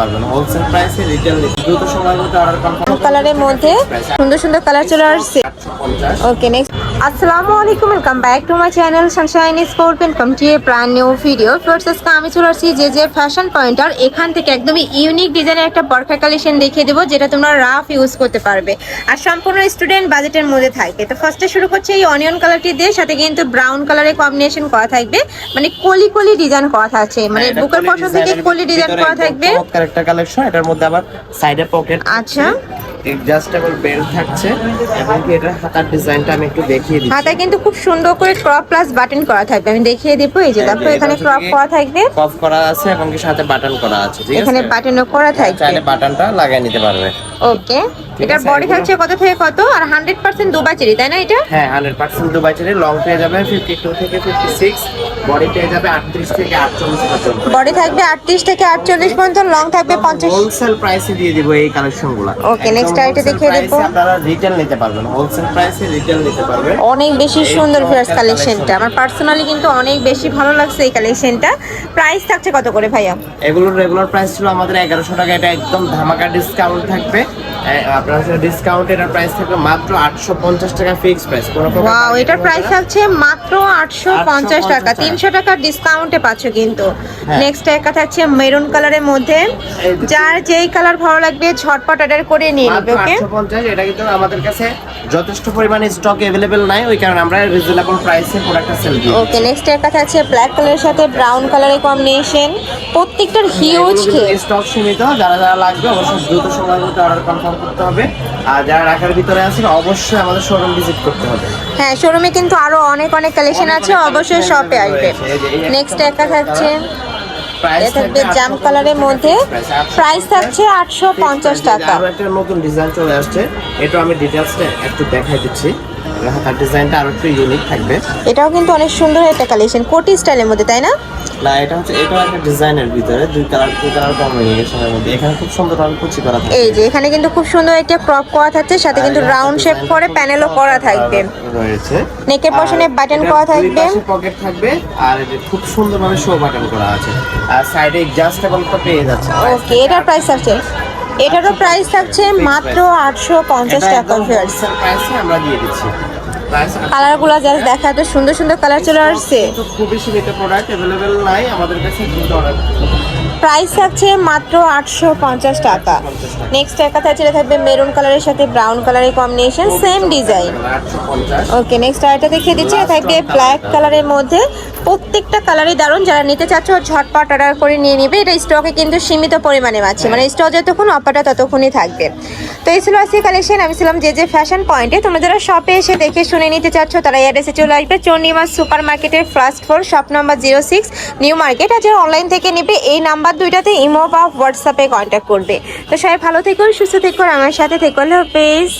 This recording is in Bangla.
পারবেন হোলসেল প্রাইসে রিটেল দ্রুত সময় মধ্যে অর্ডার কনফার্ম কালারের মধ্যে সুন্দর সুন্দর কালার চলে আসছে। ওকে নেক্সট আসসালামু আলাইকুম welcome back to my channel Sunshine Sport welcome to a brand new video first আজকে আমি চলে আসছি যে যে ফ্যাশন পয়েন্টার এখান থেকে একদমই ইউনিক ডিজাইনের একটা কালেকশন দেখিয়ে দেবো যেটা তোমরা রাফ ইউজ করতে পারবে। আর সম্পূর্ণ স্টুডেন্ট বাজেটের মধ্যে থাকবে। তো ফার্স্টে শুরু করছে এই অনিয়ন কালারটি দিয়ে সাথে কিন্তু ব্রাউন কালারের কম্বিনেশন করা থাকবে। মানে কলি কলি ডিজাইন করা থাকছে। মানে এটা বুকের পশন থেকে কলি ডিজাইন করা থাকবে। চমৎকার একটা কালেকশন এটার মধ্যে আবার সাইডে পকেট আচ্ছা। অ্যাডজাস্টেবল বেল্ট থাকছে এবং কি এটার হাতার ডিজাইনটা আমি একটু দেখিয়ে দিই হাতায় কিন্তু খুব সুন্দর করে ক্রপ প্লাস বাটন করা থাকবে। আমি দেখিয়ে দিব এই যে দেখো এখানে ক্রপ করা থাকবে। ক্রপ করা আছে এবং কি সাথে বাটন করা আছে ঠিক আছে? এখানে বাটনও করা থাকবে। চাইলে বাটনটা লাগিয়ে নিতে পারবে। ওকে এটার বডি থাকছে কত থেকে কত? আর হান্ড্রেড পার্সেন্ট দুবাই চেরি তাই না এটা? হ্যাঁ hundred percent Dubai cherry long পেয়ে যাবে ফিফটি টু থেকে ফিফটি সিক্স বডি পেয়ে যাবে আটত্রিশ থেকে আটচল্লিশ পর্যন্ত। বডি থাকবে আটত্রিশ থেকে আটচল্লিশ পর্যন্ত লং থাকবে পঞ্চাশ হোলসেল প্রাইসে দিয়ে দিব এই কালেকশনগুলো Okay, next আরেকটা দেখিয়ে দেবো। আপনারা রিটেল নিতে পারবেন হোলসেল প্রাইসে রিটেল নিতে পারবেন। অনেক বেশি সুন্দর ফিয়ার্স কালেকশনটা আমার পার্সোনালি কিন্তু অনেক বেশি ভালো লাগছে এই কালেকশনটা প্রাইস থাকছে কত করে ভাইয়া? এগুলোর রেগুলার প্রাইস ছিল আমাদের এগারোশো টাকা এটা একদম ধামাকা ডিসকাউন্ট থাকবে। আপনার ডিসকাউন্ট এটার প্রাইস থাকবে মাত্র আটশো পঞ্চাশ টাকা ফিক্স প্রাইস কোনো প্রকার ওয়াও এটার প্রাইস। থাকছে মাত্র আটশো পঞ্চাশ টাকা। টাকা। তিনশো টাকার ডিসকাউন্টে পাচ্ছ কিন্তু। হ্যাঁ। নেক্সট একটা থাকছে মেরুন কালারের মধ্যে। যার যেই কালার ভালো লাগবে ঝটপট অর্ডার করে নিয়ে নেবে ওকে 850 এটা কিন্তু আমাদের কাছে যথেষ্ট পরিমাণে স্টক অ্যাভেলেবেল নাই ওই কারণে আমরা রিজনেবল প্রাইসে প্রোডাক্টটা সেল দিই ওকে নেক্সট এর কথা আছে ব্ল্যাক কালারের সাথে ব্রাউন কালারের কম্বিনেশন প্রত্যেকটার হিউজ স্টক সীমিত যারা যারা লাগবে অবশ্যই দ্রুত সময়ের মধ্যে অর্ডার কনফার্ম করতে হবে। আর যারা ঢাকার ভিতরে আছেন অবশ্যই আমাদের শোরুম ভিজিট করতে হবে। হ্যাঁ শোরুমে কিন্তু আরও অনেক অনেক কালেকশন আছে। অবশ্যই শপে আসবে। নেক্সট একা থাকছে। থাকবে জাম কালারের মধ্যে। প্রাইস থাকছে আটশো পঞ্চাশ টাকা। আরও একটা নতুন ডিজাইন চলে আসছে। এটা আমি ডিটেইলসটা একটু দেখাই দিচ্ছি। ডিজাইনটা আরও একটু ইউনিক থাকবে। এটাও কিন্তু অনেক সুন্দর একটা কালেকশন কোটি স্টাইলের মধ্যে তাই না? না এটা হচ্ছে এটা একটা ডিজাইনের ভিতরে দুই কালার দুই কালার কম্বিনেশনের মধ্যে। এখানে খুব সুন্দর ভাবে কুচি করা থাকে। এই যে এখানে কিন্তু খুব সুন্দর একটা ক্রপ করা থাকছে সাথে কিন্তু রাউন্ড শেপ করে প্যানেলও করা থাকবে। রয়েছে। নেকের পশনে বাটন করা থাকবে। পকেট থাকবে। আর এটা খুব সুন্দরভাবে শো বাটন করা আছে। আর সাইডে অ্যাডজাস্টেবল তো পেয়ে যাচ্ছে ওকে এটার প্রাইস থাকছে। এটারও প্রাইস থাকছে মাত্র আটশো পঞ্চাশ টাকা ফিয়ার্স এ আমরা দিয়ে দিচ্ছি। প্রাইস কালারগুলো জাস্ট দেখা এত সুন্দর সুন্দর কালার চলে আসছে। প্রোডাক্ট अवेलेबल নাই আমাদের কাছে কিন্তু অর্ডার প্রাইস থাকছে মাত্র আটশো পঞ্চাশ টাকা। নেক্সট এক এটা থাকবে মেরুন কালারের সাথে ব্রাউন কালারের combination same design okay next আরেকটা দেখিয়ে দিচ্ছি এটা থাকবে ব্ল্যাক কালারের মধ্যে। প্রত্যেকটা কালারই দারুণ। যারা নিতে চাচ্ছ, ঝটপট অর্ডার করে নিয়ে নিবে। এটা স্টকে কিন্তু সীমিত পরিমাণে আছে মানে স্টক যতক্ষণ অফারটা ততক্ষণই থাকবে। তো এই ছিল আজকে কালেকশন আমি ছিলাম যে যে ফ্যাশন পয়েন্টে তোমরা যারা শপে এসে দেখে শুনে নিতে চাচ্ছ, তারা অ্যাড্রেসে চলে আসবে। চন্ডিমা সুপার মার্কেটের first floor shop number zero six New Market আর যারা অনলাইন থেকে নেবে, এই নাম্বার দুইটাতে ইমো বা হোয়াটসঅ্যাপে কন্ট্যাক্ট করবে। তো সবাই ভালো থেকো, সুস্থ থেকো আমার সাথে থেকো। পেজ